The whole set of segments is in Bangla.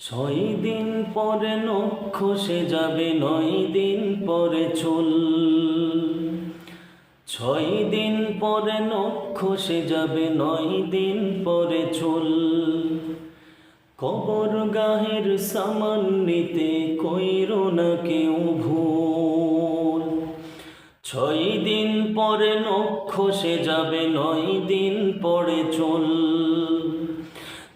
ছয় দিন পরে নখ সে যাবে, নয় দিন পরে চুল। ছয় দিন পরে নখ সে যাবে, নয় দিন পরে চুল। কবর গাহের সামান কইর না কেউ ভুল। ছয় দিন পরে নখ সে যাবে, নয় দিন পরে চুল।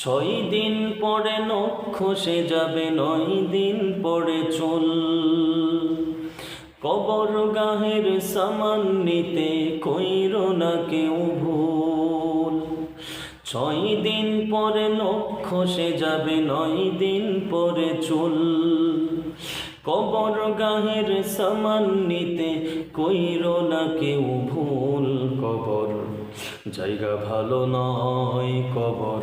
ছয় দিন পরে নখ সে যাবে, নয় দিন পরে চল। কবর গাহের সামান নিতে কইর না কেউ ভুল। ছয় দিন পরে নখ সে যাবে, নয় দিন পরে চুল। কবর গাহের সামান নিতে কইর না কেউ ভুল। কবর জায়গা ভালো নয়, কবর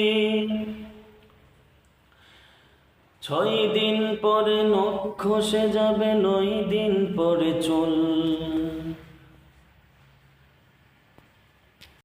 ছয় দিন পরে নক্ষ সে যাবে নয় দিন পরে চুল।